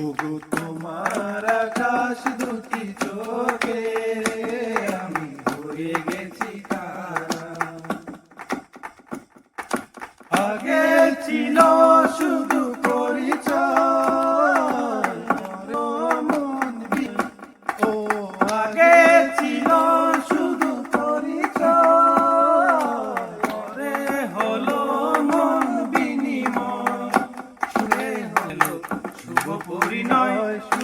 ওগো তোমার আকাশ দুটি চোখে আমি হয়ে গেছি তারা Krishna.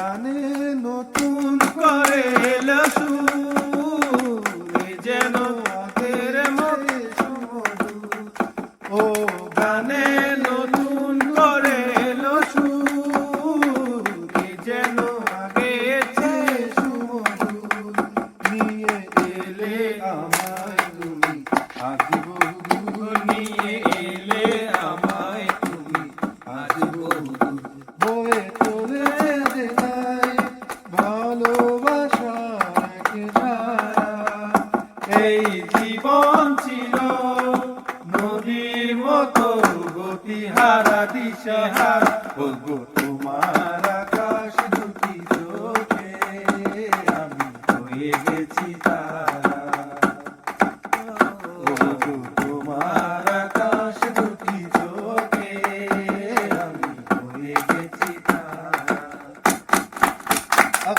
গানে নতুন করে যেন সুমধুর। ও গানে নতুন করে যেন চেয়ে নিয়ে এলে আমায় তুমি নিয়ে সেই জীবন ছিল নদীর মতো গতিহারা দিশহারা। বলব তোমার